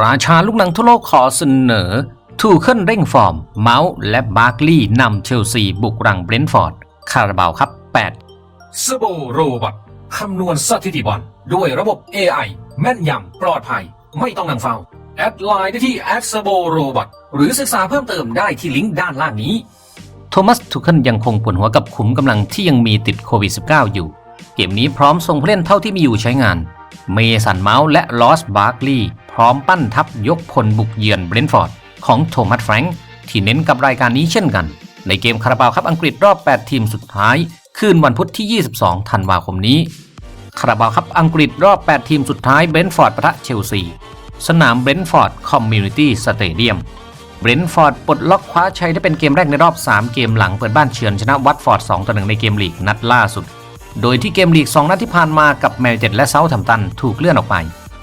ราชาลูกหนังทั่วโลกขอเสนอ ทูเคิลเร่งฟอร์ม เมาส์และบาร์กลีย์นำเชลซีบุกรังเบรนท์ฟอร์ด คาราบาวครับ 8 สโบโรบอทคำนวณสถิติบอลด้วยระบบ AI แม่นยำปลอดภัย ไม่ต้องนั่งเฝ้า แอดไลน์ได้ที่แอดสโบโรบอทหรือศึกษาเพิ่มเติมได้ที่ลิงก์ด้านล่างนี้ โทมัสทูเคิลยังคงปวดหัวกับขุมกำลังที่ยังมีติดโควิด -19 อยู่ เกมนี้พร้อมส่งผู้เล่นเท่าที่มีอยู่ใช้งาน เมสันเมาส์และลอสบาร์กลีย์ พร้อมปั้นทัพยกพลบุกเยือนเบรนท์ฟอร์ดของโทมัสแฟรงค์ที่เน้นกับรายการนี้เช่นกัน ในเกมคาราบาวครับอังกฤษรอบ 8 ทีมสุดท้าย คืนวันพุธที่ 22 ธันวาคมนี้คาราบาวครับอังกฤษรอบ 8 ทีมสุดท้ายเบรนท์ฟอร์ดปะทะเชลซี สนามเบรนท์ฟอร์ดคอมมูนิตี้สเตเดียมเบรนท์ฟอร์ดปลดล็อกคว้าชัยได้เป็นเกมแรกในรอบ 3 เกมหลังเปิดบ้านเฉือนชนะวัตฟอร์ด 2 ต่อ 1 ในเกมลีกนัดล่าสุด โดยที่เกมลีก 2 นัดที่ผ่านมากับแมนเชสเตอร์และเซาท์แฮมป์ตันถูกเลื่อนออกไป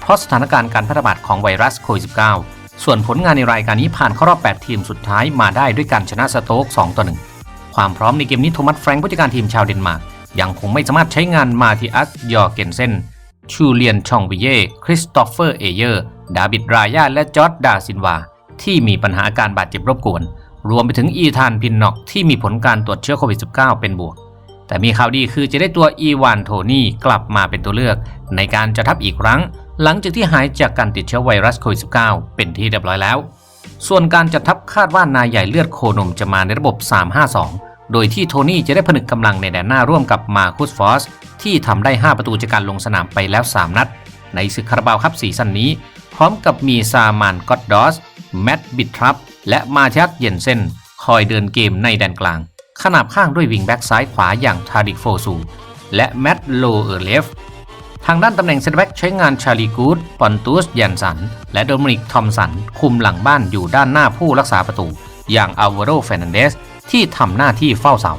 เพราะสถานการณ์การแพร่ระบาดของไวรัสโควิด -19 ส่วนผลงานในรายการนี้ผ่านเข้ารอบ 8 ทีมสุดท้ายมาได้ด้วยการชนะสโต๊ก2ต่อ1ความพร้อมในเกมนี้โทมัสแฟรงค์ผู้จัดการทีมชาวเดนมาร์กยังคงไม่สามารถใช้งานมาทิอัสยอร์เกนเซนชูเลียนชองวิเย่ คริสโตเฟอร์เอเยอร์ ดาบิดรายาและจอร์ดดาซินวา ที่มีปัญหาอาการบาดเจ็บรบกวน รวมไปถึงอีธานพินน็อกที่มีผลการตรวจเชื้อโควิด -19 เป็นบวก แต่มีข่าวดีคือจะได้ตัวอีวานโทนี่กลับมาเป็นตัวเลือก ในการจะทับอีกครั้ง หลังจากที่หายจากการติดเชื้อไวรัสโควิด -19 เป็นที่เรียบร้อยแล้ว ส่วนการจัดทัพคาดว่านายใหญ่เลือดโคนมจะมาในระบบ 352 โดยที่โทนี่จะได้ผนึกกำลังในแดนหน้าร่วมกับมาคุสฟอสที่ทำได้ 5 ประตูจากการลงสนามไปแล้ว 3 นัด ในศึกคาราบาวครับซีซั่นนี้ พร้อมกับมีซามานกอตดอส แมตบิททรัพและมาเทียสเยนเซนคอยเดินเกมในแดนกลาง ขนาบข้างด้วยวิงแบ็กซ้ายขวาอย่างทาริกโฟซู และแมตโลเออร์เลฟ ทางด้านตำแหน่งเซนเตอร์แบ็กใช้งานชาลีกูดปอนตูสยันสัน และโดมินิกทอมสัน คุมหลังบ้านอยู่ด้านหน้าผู้รักษาประตู อย่างอัลวาโรเฟรนันเดส ที่ทำหน้าที่เฝ้าเสา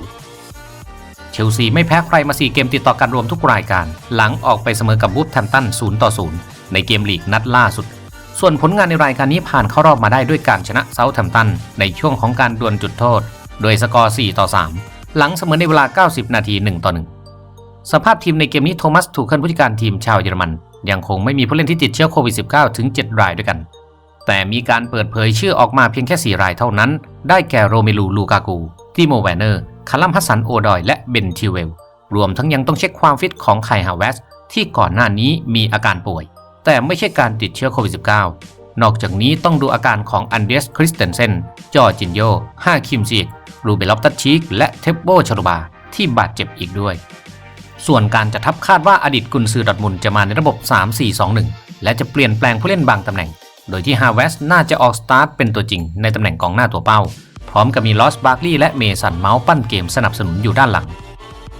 เชลซีไม่แพ้ใครมา 4 เกมติดต่อกันรวมทุกรายการ หลังออกไปเสมอกับวูฟแทมตัน0ต่อ0ในเกมลีกนัดล่าสุด ส่วนผลงานในรายการนี้ผ่านเข้ารอบมาได้ด้วยการชนะเซาท์แฮมตันในช่วงของการดวลจุดโทษ โดยสกอร์4ต่อ3หลังเสมอในเวลา 90 นาที1ต่อ1 สภาพทีมในเกมนี้โทมัสถูกขึ้นผู้จัดการทีมชาวเยอรมัน ยังคงไม่มีผู้เล่นที่ติดเชื้อโควิด -19 ถึง 7 รายด้วยกัน แต่มีการเปิดเผยชื่อออกมาเพียงแค่ 4 รายเท่านั้น ได้แก่โรเมลูลูกากูติโมแวนเนอร์คาลัมฮัสันโอดอย และเบนทิเวล รวมทั้งยังต้องเช็คความฟิตของไคฮาวเวสที่ก่อนหน้านี้มีอาการป่วย แต่ไม่ใช่การติดเชื้อโควิด -19 นอกจากนี้ต้องดูอาการของอันเดรสคริสเตนเซนจอจินโยฮาคิมซีกรูเบลอฟตัชชีกและเทปโบชารุบา ที่บาดเจ็บอีกด้วย ส่วนการจะทับคาดว่าอดีตกุนซือดอทมุนจะมาในระบบ 3-4-2-1 และจะเปลี่ยนแปลงผู้เล่นบางตำแหน่ง โดยที่ฮาเวสน่าจะออกสตาร์ทเป็นตัวจริงในตำแหน่งกองหน้าตัวเป้า พร้อมกับมีลอสบาร์กลีย์และเมสันเมาส์ปั้นเกมสนับสนุนอยู่ด้านหลัง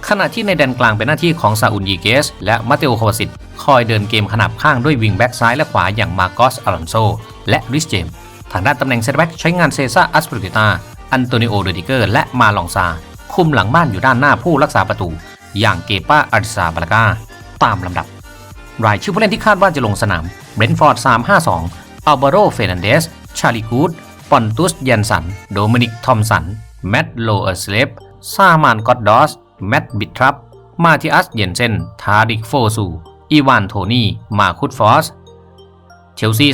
ขณะที่ในแดนกลางเป็นหน้าที่ของซาอุนยีเกส และมาเตโอโควาสิตคอยเดินเกมขนาบข้างด้วยวิงแบ็กซ้ายและขวาอย่างมาโกสอลอนโซและริชเจมส์ทางด้านตำแหน่งเซนเตแบ็กใช้งานเซซ่าอัสปริตาอันโตนิโอเดดิเกอร์และมาลองซาคุมหลังบ้านอยู่ด้านหน้าผู้รักษาประตู อย่างเกป้าอาริซาบาลากาตามลำดับ รายชื่อผู้เล่นที่คาดว่าจะลงสนามเบรนท์ฟอร์ด 352อัลบาโรเฟรนันเดส ชาลีกูดปอนตุสยันสัน โดมินิก ทอมสัน แมตต์โลเออร์สเลฟซามานกอตดอส แมตต์บิททรัพมาทิอัส เยนเซน ทาริก โฟซู อีวาน โทนี่ มาคุดฟอส เชลซี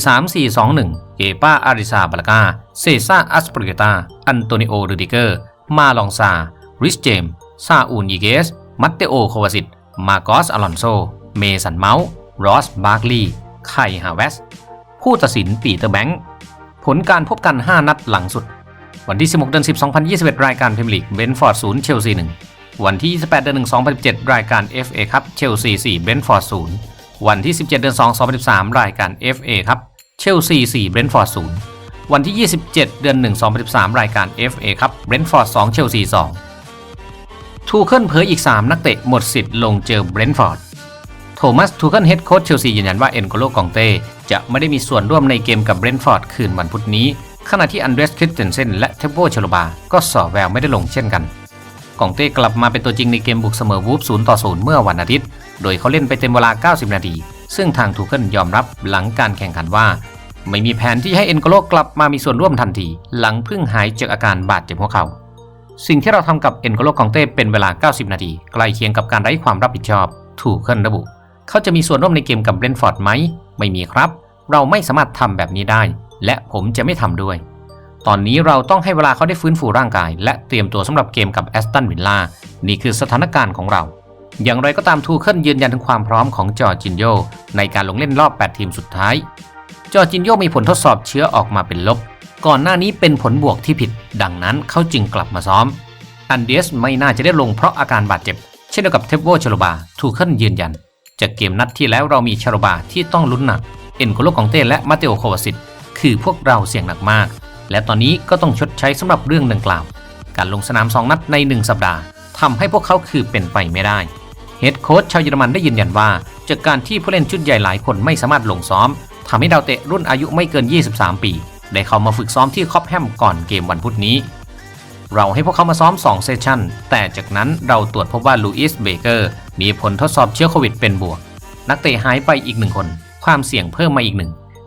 3-4-2-1 เกป้า อาริซาบาลากา เซซ่า อัสปริเกตา อันโตนิโอ รูดิเกอร์ มาลองซา ริชเจมส์ซาอูนยีเกส มัตเตโอ โควาสิต มาโกสอลอนโซ เมสันเมาส์รอส บาร์กลีย์ไคฮาเวส ผู้ตัดสินปีเตอร์แบงค์ ผลการพบกัน 5 นัดหลังสุด วันที่ 16 เดือน 10 2021 รายการพรีเมียร์ลีก เบนฟอร์ด 0 เชลซี 1 วันที่ 28 เดือน 1 2017 รายการ FA ครับ เชลซี 4 เบนฟอร์ด 0 วันที่ 17 เดือน 2 2013 รายการ FA ครับ เชลซี 4 เบนฟอร์ด 0 วันที่ 27 เดือน 1 2013 รายการ FA ครับ เบนฟอร์ด 2 เชลซี 2 ทูเคิลเผยอีก 3 นักเตะหมดสิทธิ์ลงเจอเบรนท์ฟอร์ด โทมัสทูเคิลเฮดโค้ชเชลซียืนยันว่าเอ็นโกโลกองเต้จะไม่ได้มีส่วนร่วมในเกมกับเบรนท์ฟอร์ดคืนวันพุธนี้ ขณะที่อันเดรสคริสเตนเซนและเทปโบชโลบา ก็สอแววไม่ได้ลงเช่นกันกองเต้กลับมาเป็นตัวจริงในเกมบุกเสมอวูฟ0ต่อ0เมื่อวันอาทิตย์ โดยเขาเล่นไปเต็มเวลา 90 นาที ซึ่งทางทูเคิลยอมรับหลังการแข่งขันว่า ไม่มีแผนที่ให้เอ็นโกโลกลับมามีส่วนร่วมทันที หลังเพิ่งหายจากอาการบาดเจ็บหัวเข่า สิ่งที่เราทำกับเอ็นโกโลกองเต้เป็นเวลา 90 นาที ใกล้เคียงกับการไร้ความรับผิดชอบ ถูกขึ้นระบุ เขาจะมีส่วนร่วมในเกมกับเบรนฟอร์ดไหม ไม่มีครับ เราไม่สามารถทำแบบนี้ได้ และผมจะไม่ทำด้วย ตอนนี้เราต้องให้เวลาเขาได้ฟื้นฟูร่างกาย และเตรียมตัวสำหรับเกมกับแอสตันวิลล่า นี่คือสถานการณ์ของเรา อย่างไรก็ตามทูเคิลยืนยันถึงความพร้อมของจอร์จินโยในการลงเล่นรอบ 8 ทีมสุดท้าย จอร์จินโยมีผลทดสอบเชื้อออกมาเป็นลบ ก่อนหน้านี้เป็นผลบวกที่ผิด ดังนั้นเขาจึงกลับมาซ้อม อันเดียสไม่น่าจะได้ลงเพราะอาการบาดเจ็บ เช่นเดียวกับเทปโวชโลบาทูเคิลยืนยัน จากเกมนัดที่แล้วเรามีชโลบาที่ต้องลุ้นหนัก เอ็นโคโลของเต้และมาเตโอโควาสิตคือพวกเราเสี่ยงหนักมาก และตอนนี้ก็ต้องชดใช้สำหรับเรื่องดังกล่าว การลงสนาม 2 นัดใน 1 สัปดาห์ทำให้พวกเขาคือเป็นไปไม่ได้เฮดโค้ชชาวเยอรมันได้ยืนยันว่า จากการที่ผู้เล่นชุดใหญ่หลายคนไม่สามารถลงซ้อมทำให้ดาวเตะรุ่นอายุไม่เกิน 23 ปี ได้เข้ามาฝึกซ้อมที่คอปแฮมก่อนเกมวันพุธนี้ เราให้พวกเขามาซ้อม 2 เซสชั่น แต่จากนั้นเราตรวจพบว่าลูอิสเบเกอร์มีผลทดสอบเชื้อโควิดเป็นบวก นักเตะหายไปอีกหนึ่งคน ความเสี่ยงเพิ่มมาอีกหนึ่ง